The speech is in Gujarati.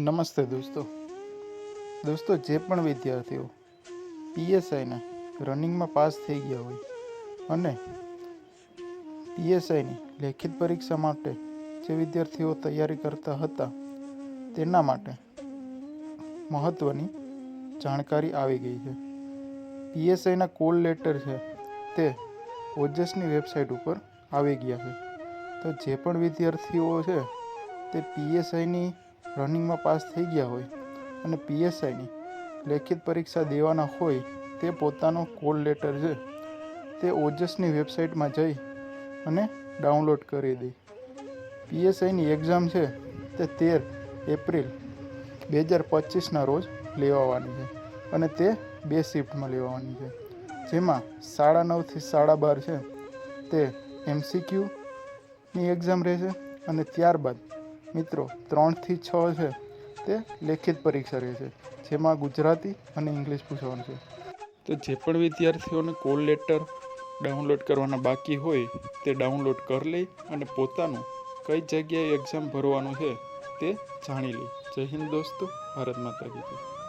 નમસ્તે દોસ્તો. દોસ્તો, જે પણ વિદ્યાર્થીઓ પીએસઆઈના રનિંગમાં પાસ થઈ ગયા હોય અને પીએસઆઈની લેખિત પરીક્ષા માટે જે વિદ્યાર્થીઓ તૈયારી કરતા હતા, તેના માટે મહત્ત્વની જાણકારી આવી ગઈ છે. પીએસઆઈના કોલ લેટર છે તે ઓજસની વેબસાઇટ ઉપર આવી ગયા છે. તો જે પણ વિદ્યાર્થીઓ છે તે પીએસઆઈની રનિંગમાં પાસ થઈ ગયા હોય અને પીએસઆઈની લેખિત પરીક્ષા દેવાના હોય તે પોતાનો કોલ લેટર છે તે ઓજસની વેબસાઇટમાં જઈ અને ડાઉનલોડ કરી દે. પીએસઆઈની એક્ઝામ છે તે તેર એપ્રિલ બે હજાર પચીસના રોજ લેવાવાની છે અને તે બે શિફ્ટમાં લેવાની છે. જેમાં સાડા નવથી સાડા બાર છે તે એમસીક્યુની એક્ઝામ રહેશે અને ત્યારબાદ મિત્રો ત્રણથી છ છે તે લેખિત પરીક્ષા રહેશે, જેમાં ગુજરાતી અને ઇંગ્લિશ પૂછવાનું છે. તો જે પણ વિદ્યાર્થીઓને કોલ લેટર ડાઉનલોડ કરવાના બાકી હોય, તે ડાઉનલોડ કરી લઈ અને પોતાનું કઈ જગ્યાએ એક્ઝામ ભરવાનું છે તે જાણી લઈ જય હિન્દ દોસ્તો, ભારત માતા કી જય.